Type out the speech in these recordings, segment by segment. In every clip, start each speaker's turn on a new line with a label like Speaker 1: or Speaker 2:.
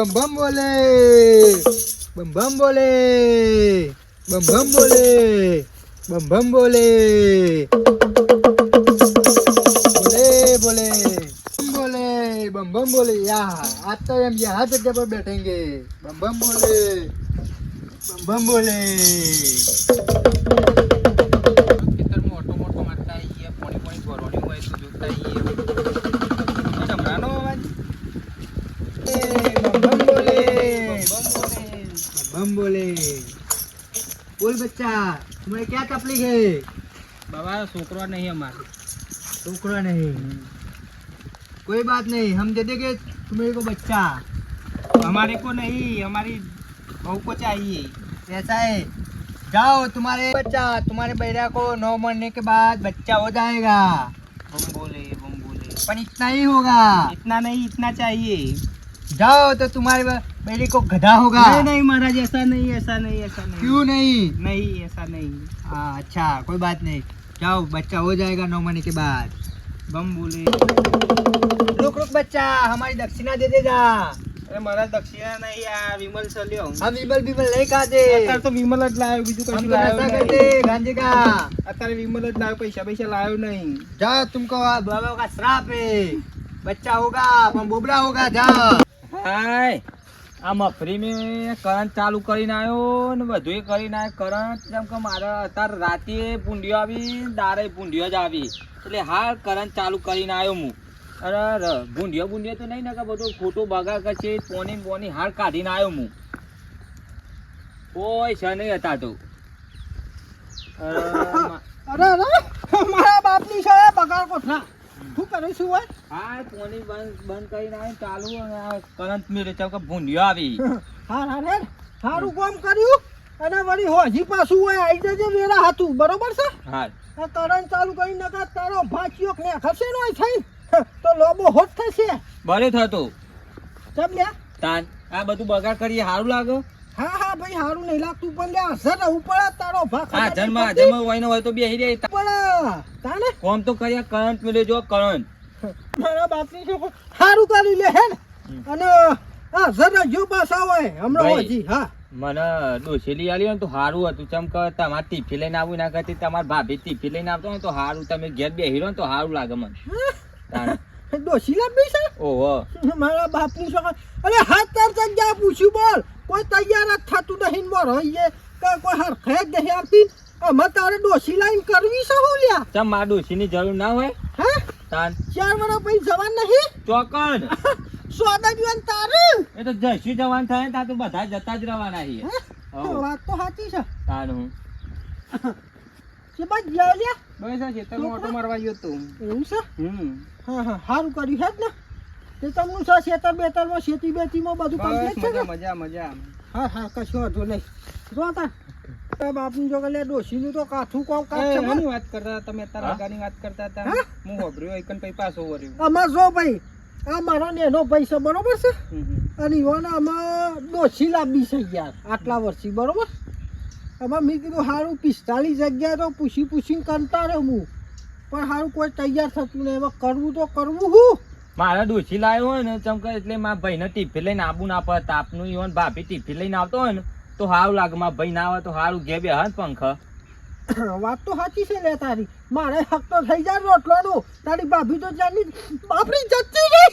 Speaker 1: બમ બમ બોલે બમ બમ બોલે બમ બમ બોલે બમ બમ બોલે બોલે બોલે બોલે બમ બમ બોલે યા
Speaker 2: આ તો એમ યહાં જગ્યા પર
Speaker 1: બેઠેંગે. બમ બમ બોલે
Speaker 2: બમ બમ
Speaker 1: બોલે बोल बच्चा तुम्हें क्या तकलीफ़ है
Speaker 2: बाबा छोकरा नहीं हमारे
Speaker 1: छोकरा नहीं कोई बात नहीं हम दे देंगे तुम्हें को बच्चा
Speaker 2: हमारे को नहीं हमारी बहू को चाहिए
Speaker 1: ऐसा है जाओ तुम्हारे बच्चा तुम्हारे बहरा को नौ मरने के बाद बच्चा हो जाएगा
Speaker 2: बम बोले बम बोले
Speaker 1: पर इतना ही होगा
Speaker 2: इतना नहीं इतना चाहिए
Speaker 1: जाओ तो तुम्हारे बा... बेटे को गधा होगा
Speaker 2: नहीं नहीं महाराज ऐसा नहीं ऐसा नहीं ऐसा नहीं
Speaker 1: क्यों नहीं
Speaker 2: नहीं ऐसा नहीं
Speaker 1: हाँ अच्छा कोई बात नहीं जाओ बच्चा हो जाएगा नौ महीने के बाद
Speaker 2: बम बोले
Speaker 1: रुक रुक बच्चा हमारी दक्षिणा दे देगा
Speaker 2: અરે મારા દક્ષિણા નહીં આ વિમલ સલ્યો
Speaker 1: हम विमल विमल नहीं खाते
Speaker 2: અત્યારે તો વિમલ જ લાવ્યો બીજું
Speaker 1: हम
Speaker 2: કશું
Speaker 1: तो
Speaker 2: લાવ્યો
Speaker 1: नशा
Speaker 2: નહીં
Speaker 1: करते गांजे का
Speaker 2: અત્યારે વિમલ જ લાવ્યો પૈસા પૈસા લાવ્યો નહીં
Speaker 1: जाओ तुमको बाबा का श्राप है बच्चा होगा अपन बोबड़ा होगा जाओ
Speaker 2: હાય આ મફરી મેં કરંટ ચાલુ કરીને આવ્યો ને બધું કરીને આવ્યો કરંટ જેમ કે મારે અત્યારે રાતે પૂંડિયો આવી, દારે પૂંડિયો જ આવી. એટલે હાલ કરંટ ચાલુ કરીને આવ્યો હું. અરે ર ભૂંડિયો ભૂંડિયો તો નહીં ને કે બધું ખોટું બગાડ કરશે પોની પોની હાર કાઢીને આવ્યો હું. કોઈ છે નહીં હતા તો. અરે
Speaker 1: અરે મારા બાપની છે બગાડ કોઠા શું કરે શું હોય?
Speaker 2: હા પોની બંધ બંધ કરીને આવ્યો ચાલુ અને આ કરંટ ચાલ કે ભૂંડિયો આવી.
Speaker 1: હા હા રે સારું કામ કર્યું? અને વળી હોજી પાછું હોય આવી જજે વેરા હતું બરોબર છે? હા. કરંટ ચાલુ કરી નકા તારો ભાચિયો ને ખસે નો થઈ? તો લોબો હોત થશે.
Speaker 2: ભલે થતો.
Speaker 1: સમજ્યા
Speaker 2: તાન આ બધું બગાડ કરીએ સારું લાગે?
Speaker 1: હા હા ભાઈ સારું નહીં લાગતું. પણ લે અસર ઉપર તારો
Speaker 2: આ જન્મ જન્મ હોય તો બેહી રહી.
Speaker 1: પણ તાને
Speaker 2: કોમ તો કર્યા કરંટ મેળે જો કરંટ.
Speaker 1: મારા બાપની છોકરો સારું કરી લે હે અને હા જરા જો પાસ આવે હમણાં હોજી હા.
Speaker 2: મને ડોસેલી આલી તો સારું હતું. ચમ કે તમારે ટીફી લઈને આવું ના કરતી તમારા ભાભી ટીફી લઈને આવતો ને તો સારું તમે ઘેર બે હીરો તો સારું લાગે મને. તાન.
Speaker 1: ડોસી છે?
Speaker 2: ઓહો.
Speaker 1: મારા બાપની છોકરો અરે હાથ તાર જગ્યા પૂછ્યું બોલ. કોઈ તૈયાર જ થતું નહીં મોર હોઈએ કોઈ હરખે જ નહીં આવતી? અમે તારે ડોસી લાઈન કરવી છે હું લ્યા?
Speaker 2: ચમ માર ડોસી ની જરૂર ના હોય?
Speaker 1: હે?
Speaker 2: તાન.
Speaker 1: ચાર વર્ષ પછી જવાન નહીં?
Speaker 2: ચોકન
Speaker 1: સોદા જીવન તારે.
Speaker 2: એ તો જશું જવાન થાય તા તો બધા જતા જ રહેવાના
Speaker 1: હી. વાત તો સાચી છે.
Speaker 2: તાન હું.
Speaker 1: કે બસ જાવ લ્યા.
Speaker 2: બસ આ ખેતરમાં ઓટો મારવા ગયો તો.
Speaker 1: એવું છે?
Speaker 2: હમ.
Speaker 1: હા હા સારું કર્યું હે જ ને. તે તમનું છે ખેતર બેતરમાં ખેતી બેતીમાં બધું
Speaker 2: બસ
Speaker 1: કમ્પ્લીટ છે
Speaker 2: મજા મજા
Speaker 1: હા હા કશો વાંધો નહીં. જો તાર તારા બાપની જો કે ડોશીનું તો કાઠું કોમ કાઢ છે
Speaker 2: એની વાત કરતા તમે
Speaker 1: હા?
Speaker 2: વાત કરતા હતા.
Speaker 1: હું?
Speaker 2: હોભર્યો એકન પછી પાછો વર્યો
Speaker 1: આમાં જો ભાઈ આ મારા નેનો ભાઈ છે બરોબર છે. અને ઈવોને આમાં ડોશી લાંબી છે યાર આટલા વર્ષથી બરોબર? આમાં મેં કીધું સારું પિસ્તાલીસ જગ્યા તો પૂછી પૂછીને કંટાળ્યો હું. પણ સારું કોઈ તૈયાર થતું નહીં. એમાં કરવું તો કરવું હું.
Speaker 2: મારા ડોસી લાવ્યો હોય ને ચમકે એટલે મારા ભાઈને ટીફી લઈને આબુ ના પડે તાપનું ઈવન ભાભી ટીફી લઈને આવતો હોય ને તો સારું લાગે મારા ભાઈ ના આવે તો સારું ઘે બે હન પંખ?
Speaker 1: વાત તો સાચી છે લે તારી. મારે હક તો થઈ જાય રોટલાનો. તારી ભાભી તો જાની બાપરી જતી રહી.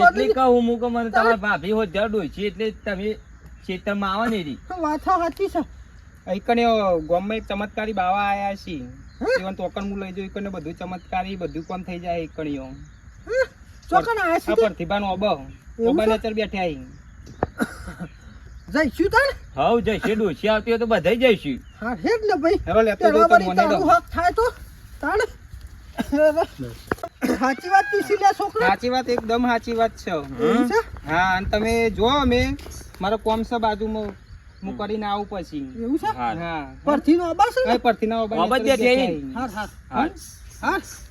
Speaker 2: એટલે કહું હું કે મને તમારા ભાભી હોય ત્યાં ડોસી એટલે તમે ખેતરમાં આવો ને એરી
Speaker 1: વાત સાચી છે.
Speaker 2: એકને ગામમાં એક ચમત્કારી બાવા આયા છે. જીવન તોકણ હું લઈ જો એકને બધું ચમત્કારી બધું કોમ થઈ જાય એકણીઓ
Speaker 1: હે? ચોકન આ
Speaker 2: આ
Speaker 1: છે
Speaker 2: પ્રતિભાનો અબ
Speaker 1: છે?
Speaker 2: નેચર બેઠા અહીં
Speaker 1: જઈશું તાર?
Speaker 2: હવ જઈશું ડોસી આવતી હોય તો બધા જઈશું.
Speaker 1: હા હેડ ને ભાઈ.
Speaker 2: હવે લેતો તો મને
Speaker 1: તારું
Speaker 2: દો.
Speaker 1: હક થાય તો. તાણ. સાચી વાત કીધી લે છોકરા?
Speaker 2: સાચી વાત એકદમ સાચી વાત છે. હા અને તમે જો અમે મારો કોમ છે બાજુમાં. હું કરીને આવું પછી.
Speaker 1: એવું છે?
Speaker 2: હા.
Speaker 1: પરથી નો? અબાસ
Speaker 2: પરથી નો અબાસ
Speaker 1: અબાસ. હા હા.
Speaker 2: હા.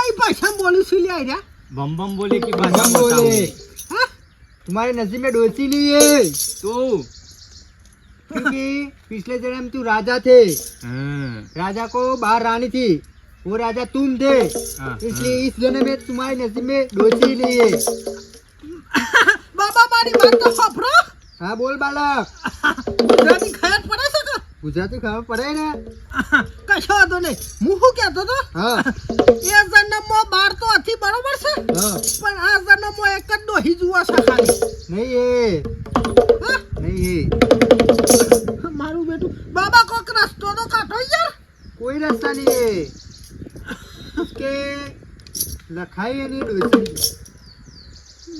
Speaker 1: સહી ભાષા બોલું છું લ્યા રહ્યા
Speaker 2: बम बम बोले की
Speaker 3: बम
Speaker 2: भाषा
Speaker 3: बम
Speaker 2: बताओ
Speaker 3: बोले।
Speaker 1: હા
Speaker 3: तुम्हारे नसीब में डोसी नहीं है
Speaker 2: तो
Speaker 3: क्योंकि पिछले जन्म तू राजा थे
Speaker 2: हाँ,
Speaker 3: राजा को बाहर रानी थी वो राजा तुम थे
Speaker 2: हाँ,
Speaker 3: इसलिए इस जन्म में तुम्हारे नसीब में डोसी नहीं है
Speaker 1: બાબા મારી વાત તો સાંભળો
Speaker 3: हाँ बोल बालक
Speaker 1: ગુજરાતી ખયાલ પડે છે કે
Speaker 3: गुजराती खबर पड़े ना
Speaker 1: કશો વાંધો નહીં. હું શું કહેતો તો
Speaker 3: હા.
Speaker 1: એ મો બાર તો હતી બરોબર છે? પણ આ જન્મો એક જ ડોહી જુઓ છે ખાલી.
Speaker 3: નહીં
Speaker 1: એ.
Speaker 3: નહીં એ.
Speaker 1: મારું બેટું. બાબા કોક રસ્તો તો કાઢો યાર.
Speaker 3: કોઈ રસ્તા નહીં કે લખાઈ એની ડોસી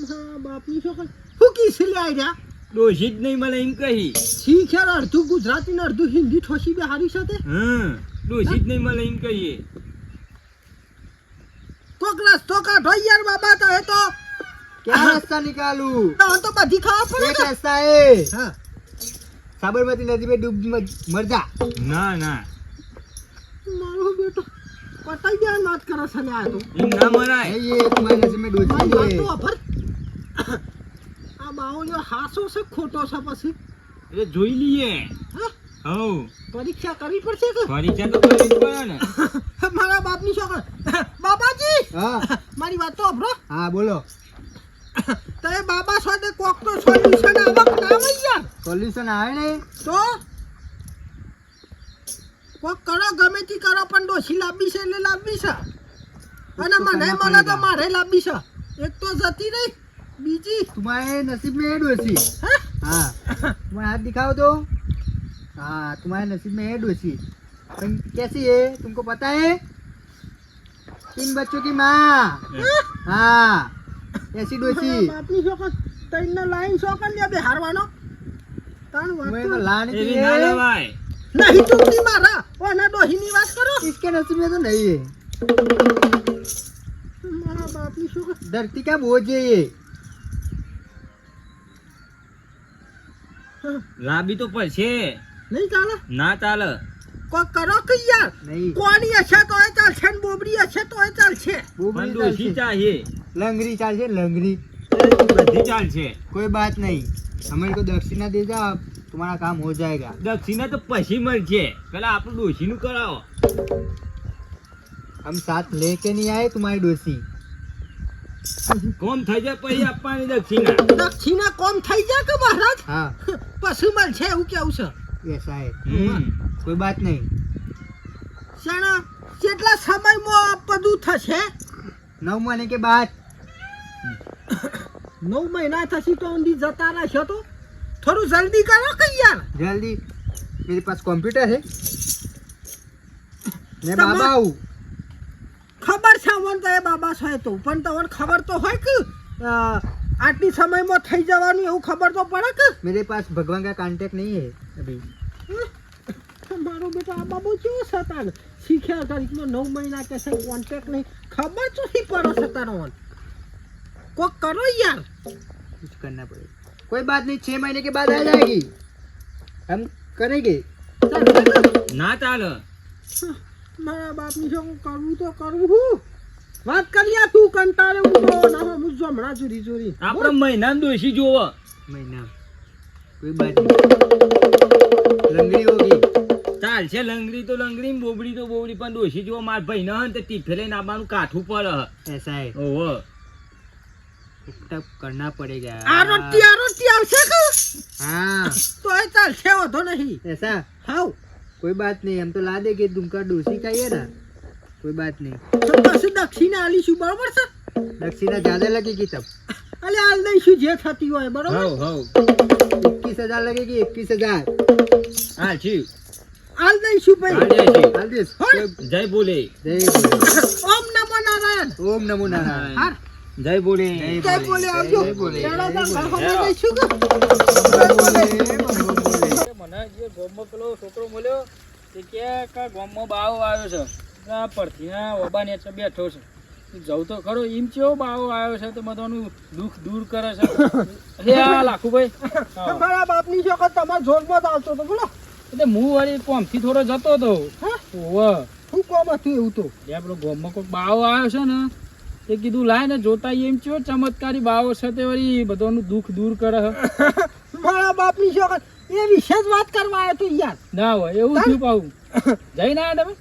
Speaker 1: હા બાપની છોકરી શું કીસી લે આઈ
Speaker 2: ડોસી જ નહીં મને એમ કહી.
Speaker 1: શીખ્યા અડધું ગુજરાતી ને અડધું હિન્દી ઠોસી બિહારી સાથે?
Speaker 2: હમ. ડોસી નહીં મળે એમ કહીએ.
Speaker 1: ટોકલા ટોકા ઢોયાર બાબા તો? હે
Speaker 3: ક્યાં રસ્તા નીકાલું?
Speaker 1: તો તો બધી ખાવા પડે
Speaker 3: એક રસ્તા
Speaker 1: એ. હા.
Speaker 3: સાબરમતી નદી પે ડૂબ મરજા.
Speaker 2: ના ના.
Speaker 1: મારો બેટો પતાઈ ગયા નાત કરો છે ને આ તો.
Speaker 2: ના મરાય.
Speaker 1: એ એક
Speaker 3: મહિને
Speaker 1: મે
Speaker 3: ડૂબી
Speaker 1: ગયો આ બાવળ્યો હાસો છે ખોટો છે પછી.
Speaker 2: એ જોઈ લઈએ.
Speaker 1: હા.
Speaker 2: હઉ.
Speaker 1: પરીક્ષા કરવી પડશે કે?
Speaker 2: પરીક્ષા તો કરવી જ પડે ને.
Speaker 1: મારા બાપની છોકર બાબાજી!
Speaker 3: હા.
Speaker 1: મારી વાત તો અભરો
Speaker 3: હા
Speaker 1: બોલો. તમે બાબા સાથે કોક તો સોલ્યુશન આવક ના હોય
Speaker 3: સોલ્યુશન આવે ને?
Speaker 1: તો? કોક કરો ગમે તી કરો પણ ડોસી લાંબી છે એટલે લાંબી છે. અને મને મને તો મારે લાંબી છે. એક તો જતી રહી. બીજી?
Speaker 3: તમારે નસીબ મેં ડોસી
Speaker 1: હા?
Speaker 3: તમારે હાથ દેખાવો તો. हाँ तुम्हारे नसीब में है डोसी पर कैसी है तुमको पता है तीन बच्चों की माँ हाँ ऐसी डोसी
Speaker 1: બાપની છોકર તઈને લાઈન છોકર લે બે હારવાનો તાણ વાત
Speaker 3: तुम्हें
Speaker 1: તો
Speaker 3: तो लाने
Speaker 2: એવી
Speaker 3: की
Speaker 2: ના
Speaker 3: है
Speaker 2: લવાય
Speaker 1: નહીં ચૂકતી મારા ઓના ડોહીની વાત કરો
Speaker 3: इसके नसीब में तो नहीं है
Speaker 1: મારા બાપની છોકર
Speaker 3: धरती का बोझ है ये
Speaker 2: લાંબી તો પડશે
Speaker 1: નહીં ચાલે?
Speaker 2: ના ચાલે.
Speaker 1: કરો કે યાર? કોની હશે તો એ ચાલશે ને બોબડી હશે તો એ ચાલશે.
Speaker 3: બોબડી
Speaker 2: દોશી
Speaker 3: લંગરી ચાલશે. લંગરી
Speaker 2: બધી ચાલશે.
Speaker 3: કોઈ બાત નહીં. હમણે તો દક્ષિણા દેજા તમારા કામ હો જાયગા.
Speaker 2: દક્ષિણા તો પછી મળશે. પેલા આપણું ડોશીનું કરાવો.
Speaker 3: આમ સાથ લે કે નહીં આવે તમારી ડોશી?
Speaker 2: કોમ થઈ જાય પછી આપવાની દક્ષિણા.
Speaker 1: દક્ષિણા કોમ થઈ જાય કે મહારાજ?
Speaker 3: હા
Speaker 1: પછી મળશે એવું કેવું છે?
Speaker 2: વેસાય
Speaker 3: કોઈ વાત નહીં.
Speaker 1: શેણા? કેટલા સમયમાં બધું થશે?
Speaker 3: નવ મહિને કે બાદ
Speaker 1: નવ મહિના થશે તો ઊંધી જતા રહેશે તો? થોડું જલ્દી કરો કે યાર.
Speaker 3: જલ્દી. મેરી પાસે કોમ્પ્યુટર છે.
Speaker 1: ને
Speaker 3: બાબા આવું.
Speaker 1: ખબર છે મને તો એ બાબા સાહેબ તો. પણ તમને ખબર તો હોય કે આટલી સમયમાં થઈ જવાનું એવું ખબર તો પડે કે?
Speaker 3: મેરે પાસ ભગવાન કા કોન્ટેક્ટ નહીં હે.
Speaker 1: મારો બેટા આ બાબુ કેવો છે તાર શીખ્યા તારીખમાં નવ મહિના કે છે કોન્ટેક્ટ નહીં ખબર તો નહીં પડે છે તારો મને કોક કરો યાર
Speaker 3: कुछ करना पड़ेगा कोई बात नहीं छह महीने के बाद आ जाएगी हम करेंगे
Speaker 1: ચાલશે ને?
Speaker 2: ના ચાલે
Speaker 1: મારા બાપની શું કરવું તો કરવું હું વાત કરી આ તું કંટાળે હું તો ના હું જો હમણાં ચોરી ચોરી
Speaker 2: આપણે મહિનામાં ડોસી જોવો
Speaker 3: महीना कोई बात લંગડી ઓગી. તાલ
Speaker 2: છે લંગડી તો લંગડી બોબડી તો બોબડી પણ ડોશી જો માર ભાઈ ન હન તે ટીફે લઈને આવવાનું કાઠું પડે
Speaker 3: હે. સાહેબ.
Speaker 2: ઓહો.
Speaker 3: ટપ કરના પડે ગયા.
Speaker 1: આ રોટી આ રોટી આવશે કે?
Speaker 3: હા.
Speaker 1: તો એ તાલ છે વધો નહીં.
Speaker 3: એસા
Speaker 1: હાઉ.
Speaker 3: કોઈ બાત નહીં એમ તો લાદે કે દુમકા ડોશી કાઈએ ને. કોઈ બાત નહીં.
Speaker 1: તો પછી દક્ષિણા આલીશું બરોબર છે?
Speaker 3: દક્ષિણા જાદે લગી ગઈ તબ
Speaker 1: અલે આલ દઈશું જે થતી હોય બરોબર?
Speaker 2: હાઉ હાઉ.
Speaker 3: વીસ હજાર લગેગી એકવીસ હજાર?
Speaker 2: હા જી.
Speaker 1: હાલ દઈશું ભાઈ
Speaker 3: હાલ દઈશ
Speaker 2: જય બોલે.
Speaker 3: જય
Speaker 1: ઓમ નમો નારાયણ.
Speaker 3: ઓમ નમો
Speaker 1: નારાયણ.
Speaker 2: જય બોલે.
Speaker 1: જય બોલે. આવજો.
Speaker 3: જય બોલે.
Speaker 1: દઈશું
Speaker 2: મને જે ગોમમાં પેલો છોકરો મળ્યો તે કે ગામમાં બાવ આવ્યો છે. પરથી ઓબાને બેઠો છે.
Speaker 4: જવું તો ખરો. એમ કેવો બાવો આવ્યો છે તો બધાનું દુઃખ દૂર કરે છે. હે આ લાખુભાઈ. હા.
Speaker 1: તમારા બાપની છોકર તમારા જોરમાં જ આવતો તો બોલો.
Speaker 4: એટલે હું વળી કોમથી થોડો જતો હતો.
Speaker 1: હા?
Speaker 4: ઓવ
Speaker 1: શું કોમ હતું એવું તો.
Speaker 4: જે આપણો ગામમાં કોઈ બાવો આવ્યો છે ને તે કીધું લાય ને જોતા એમ કેવો ચમત્કારી બાવો છે તે વળી બધાનું દુઃખ દૂર કરે છે.
Speaker 1: મારા બાપની છોકર એ વિશે જ વાત કરવા આવ્યો તું યાર.
Speaker 4: ના હોય એવું થયું પાવું જઈને આવ્યા તમે?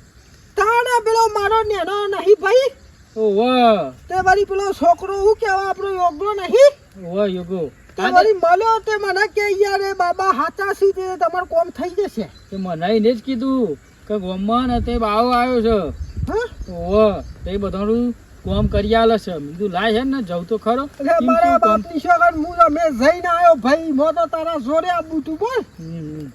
Speaker 1: તાણે પેલો મારો નેનો નહીં ભાઈ.
Speaker 4: ઓવ
Speaker 1: તે વળી પેલો છોકરો હું કેવા આપણો યોગો નહીં?
Speaker 4: ઓવ યોગો.
Speaker 1: તે વળી મળ્યો તે મને કે યાર બાબા હાચા સી તે તમાર કોમ થઈ જશે.
Speaker 4: તે મને જ કીધું કે ગોમમાં ને તે બાવ આવ્યો છે.
Speaker 1: હા?
Speaker 4: ઓવ તે બધાનું કોમ કરી આલે છે. મેં લાય છે ને જવું તો ખરો.
Speaker 1: એટલે મારા બાપની શગન હું અમે જઈને આવ્યો ભાઈ મો તો તારા જોરે આવું તું બોલ.
Speaker 4: હમ.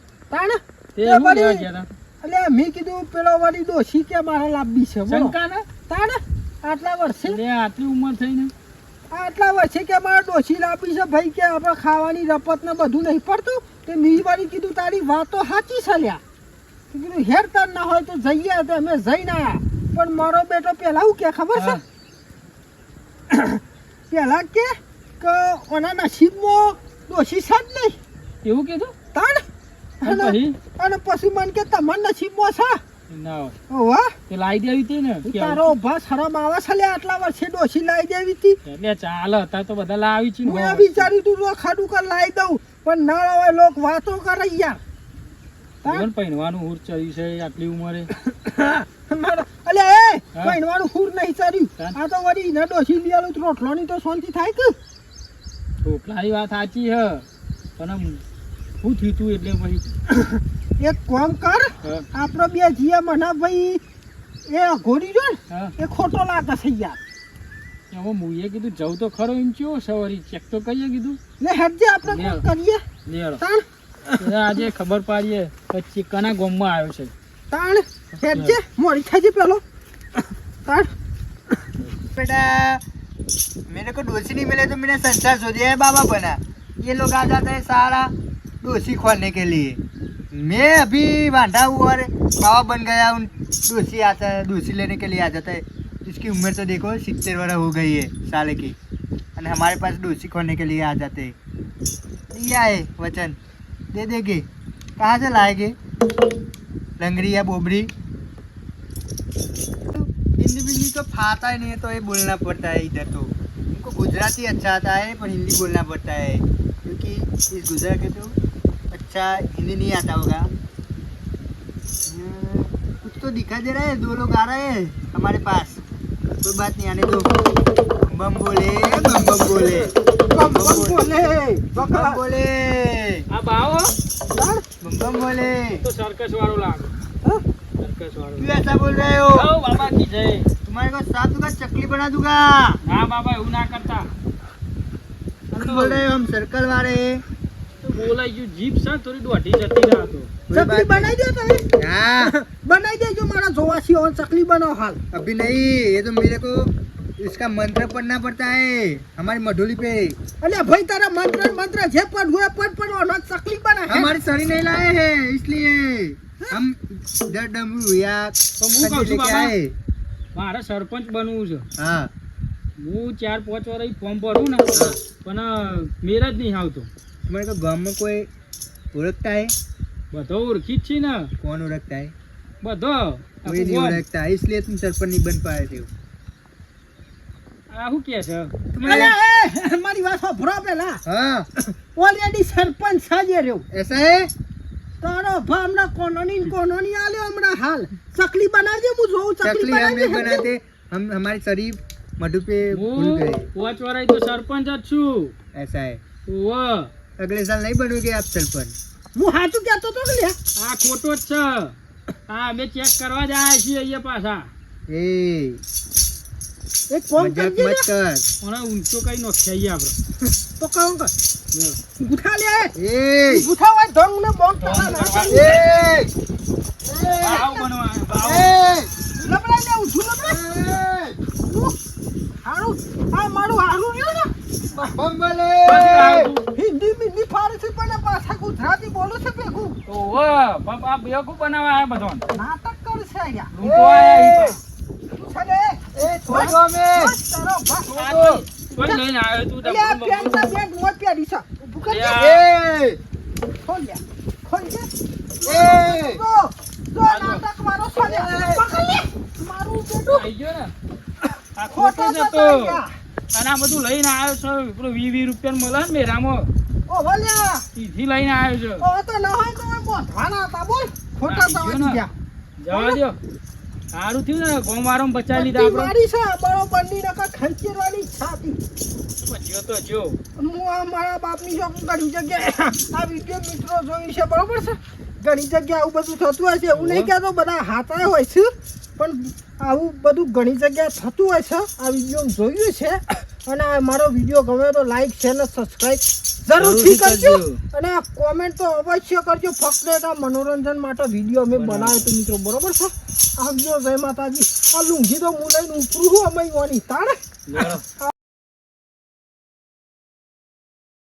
Speaker 4: તે
Speaker 1: હું
Speaker 4: લેવા ગયા
Speaker 1: એટલે મેં કીધું પેલો વળી દોશી કે મારા લાંબી છે
Speaker 4: શંકા ને
Speaker 1: તાણે? આટલા વર્ષે?
Speaker 4: લે આટલી ઉંમર થઈને.
Speaker 1: આટલા વર્ષે કે મારે ડોસી લાપી છે ભાઈ કે આપણે ખાવાની રપત ને બધું નહીં પડતું? તે મેં કીધું તારી વાતો સાચી છે લ્યા. કીધું હેર તાર ના હોય તો જઈએ તો અમે જઈને આવ્યા પણ મારો બેટો પેલા હું કે ખબર છે?
Speaker 4: પહેલા
Speaker 1: પેલા કે કે ઓના નસીબમાં ડોસી છે જ નહીં.
Speaker 4: એવું કીધું?
Speaker 1: તાણ?
Speaker 4: અને પછી
Speaker 1: મને કે તમારા નસીબમાં છે.
Speaker 4: ના હોય. તે લાવી દેવી હતી ને
Speaker 1: તારો ઊભા શરમ આવે છે લે આટલા વર્ષે દેવી હતી.
Speaker 4: એટલે ચાલે અત્યારે તો બધા લાવી છે ને.
Speaker 1: વિચાર્યું તું તો કર દઉં પણ ના લાવે લોક વાતો કરે યાર.
Speaker 4: જીવન પહેરવાનું હુર ચડ્યું છે આટલી ઉંમરે.
Speaker 1: મારો- અલ્યા એ પહેરવાનું હુર નહીં ચડ્યું. આ તો વળી ને ડોશી લીયાલું તો રોટલોની તો શાંતિ થાય કે?
Speaker 4: ઢોકલાની વાત સાચી છે પણ હું થયું તું એટલે પછી?
Speaker 1: એક કામ કર
Speaker 4: હા,
Speaker 1: આપણો બે જીએ મને ભાઈ એ ઘોડી જો ને
Speaker 4: હા.
Speaker 1: એ ખોટો લાગે છે યાર
Speaker 4: હવે મુએ કીધું જવું તો ખરો એમ ચેવો છે વળી ચેક તો કરીએ કીધું
Speaker 1: ને હેડજે આપણે
Speaker 4: લે.
Speaker 1: કોક કરીએ
Speaker 4: લેડો
Speaker 1: તાણ
Speaker 4: એટલે આજે ખબર પાડીએ કે ચિકના ગોમમાં આવ્યો છે
Speaker 1: તાણ હેડજે મોડી થઈ પેલો તાણ
Speaker 3: बेटा मेरे को डोसी नहीं मिले तो मैंने संसार सो दिया है बाबा बना ये लोग आ जाते हैं सारा डोसी खोलने के लिए मैं अभी बांधा हुआ और बाबा बन गया, उन डोसी आता है डोसी लेने के लिए आ जाता है। इसकी उम्र तो देखो सितर वर्ष हो गई है, साल की। और हमारे पास डोसी खोने के लिए आ जाते हैं। दिया है वचन। दे देंगे कहाँ से लाएँगे लंगड़ी या बोबड़ी? हिंदी बिंदी तो फाता ही नहीं है तो ये बोलना पड़ता है इधर तो। उनको गुजराती अच्छा आता है, पर हिंदी बोलना पड़ता है, क्योंकि इस गुजरात के तो अच्छा हिंदी नहीं आता होगा हम्म, कुछ तो दिखाई दे रहा है दो लोग आ रहे हैं हमारे पास कोई बात नहीं आने दो बम बोले बम बम बोले
Speaker 1: બમ બમ બોલે
Speaker 3: बम
Speaker 1: બકરા
Speaker 3: बोले
Speaker 4: આ બાવો
Speaker 1: તાણ
Speaker 3: बम बम बोले
Speaker 4: તો સર્કસ વાળો લાગે
Speaker 1: હા?
Speaker 4: સર્કસ વાળો
Speaker 3: क्यों ऐसा बोल रहे हो
Speaker 4: આવો બાબા કી જય
Speaker 3: तुम्हारे को साथ दूंगा चकली बना दूंगा
Speaker 4: હા બાબા એવું ના કરતા
Speaker 3: हम बोल रहे हो हम सर्कल वाले हैं
Speaker 4: તો બોલાઈ ગયું જીપ છે થોડી દોઢી જતી રહ્યા તો
Speaker 3: कोई
Speaker 1: ચકલી
Speaker 3: बात
Speaker 1: બનાવી દો તમે
Speaker 3: हाँ
Speaker 1: બનાવી દેજો મારા જોવાસી હોય ચકલી બનાવો હાલ
Speaker 3: अभी नहीं ये तो मेरे को इसका मंत्र पढ़ना पड़ता है हमारी मधुली पे
Speaker 1: અલ્યા ભાઈ તારા મંત્ર મંત્ર જે પડ હોય પડ પડવાનો ચકલી બના
Speaker 3: हमारे सरी नहीं लाए हैं इसलिए हम इधर डमरू या
Speaker 4: तो मुंह
Speaker 3: कंजी
Speaker 4: कहूं
Speaker 3: लेके
Speaker 4: बाबा?
Speaker 3: आए
Speaker 4: મારે સરપંચ બનવું છે
Speaker 3: हाँ
Speaker 4: હું ચાર પાંચ વાર ફોર્મ ભરું ને
Speaker 3: હા.
Speaker 4: પણ મેર જ નહીં આવતો
Speaker 3: તમારે તો ગામમાં કોઈ ઓળખતા હે
Speaker 4: બધો ઓળખી છે ને.
Speaker 3: કોણ ઓળખતા હે
Speaker 4: બધો
Speaker 3: કોઈ નહીં ઓળખતા. એટલે તું સરપંચની બન પાડે તેવું
Speaker 4: આ શું કે છે?
Speaker 1: તમારે મારી વાત સાંભળો પેલા.
Speaker 3: હા.
Speaker 1: ઓલરેડી સરપંચ સાજે રહ્યો.
Speaker 3: એસે
Speaker 1: તારો ભામના કોનોની કોનોની આલ્યો હમણાં હાલ. ચકલી બનાવજે હું જોઉં ચકલી બનાવજે
Speaker 3: બનાતે હમ હમારી શરીફ મઢુ
Speaker 4: ભૂલ
Speaker 3: ગઈ.
Speaker 4: પાંચ તો સરપંચ જ છું.
Speaker 3: એસા હે
Speaker 4: વાહ
Speaker 3: અગલે સાલ નહીં બન્યું કે આપસલ પર.
Speaker 1: હું સાચું કહેતો તો લે
Speaker 4: આ ખોટો જ છે. હા અમે ચેક કરવા જાય છીએ અહીંયા પાછા.
Speaker 3: એ.
Speaker 1: એક ફોન
Speaker 3: કર.
Speaker 4: ઓણા ઊંચો કઈ નો ખાઈ આપણે.
Speaker 1: તો કામ કર ગુઠા લે
Speaker 3: એ.
Speaker 1: ગુઠા હોય ધંગ ને બોંગ તો હારું? આ મારું હારું રહ્યું ને? ગુજરાતી બોલું છે નાટક કરશે એ
Speaker 4: થોડો
Speaker 3: મે
Speaker 1: ખોલ લે. ખોલ લે. નાટક મારો છલે પકડ લે. મારું બેટું.
Speaker 4: આઈ ગયો ને. આ
Speaker 1: ખોટો
Speaker 4: જ હતો. અને આ બધું લઈને આવ્યો છો. પેલો વી વી રૂપિયા મળે ને મેરામાં.
Speaker 1: ઓ ભલ્યા.
Speaker 4: સીધી લઈને આવ્યો છો.
Speaker 1: ઓ તો ન હોય તો બોધવાના હતા બોલ. ખોટા
Speaker 4: ના,
Speaker 1: જવા ગયા.
Speaker 4: જવા દો સારું થયું ને ગોમારો બચાવી લીધા આપણે.
Speaker 1: મારી છે બરોબરની નકર ખંચેરવાની હતી.
Speaker 4: જો તો જો.
Speaker 1: હું આ મારા બાપની જો ઘણી જગ્યાએ આ વિડિયો મિત્રો જોઈ છે બરોબર છે? ઘણી જગ્યાએ આવું બધું થતું હોય છે એવું નહીં કહેતો બધા હાથા હોય છે. પણ આવું બધું ઘણી જગ્યાએ થતું હોય છે. આ વીડિયો જોયું છે અને આ મારો વીડિયો ગમે તો લાઈક છે ને સબસ્ક્રાઈબ જરૂરથી કરજો. અને આ કોમેન્ટ તો અવશ્ય કરજો. ફક્ત આ મનોરંજન માટે વીડિયો અમે બનાવ્યો હતો મિત્રો બરોબર છે? આવજો જય માતાજી. આ લૂંઘી તો હું લઈને ઉપરું છું અમે વાની તાણે.
Speaker 4: લો.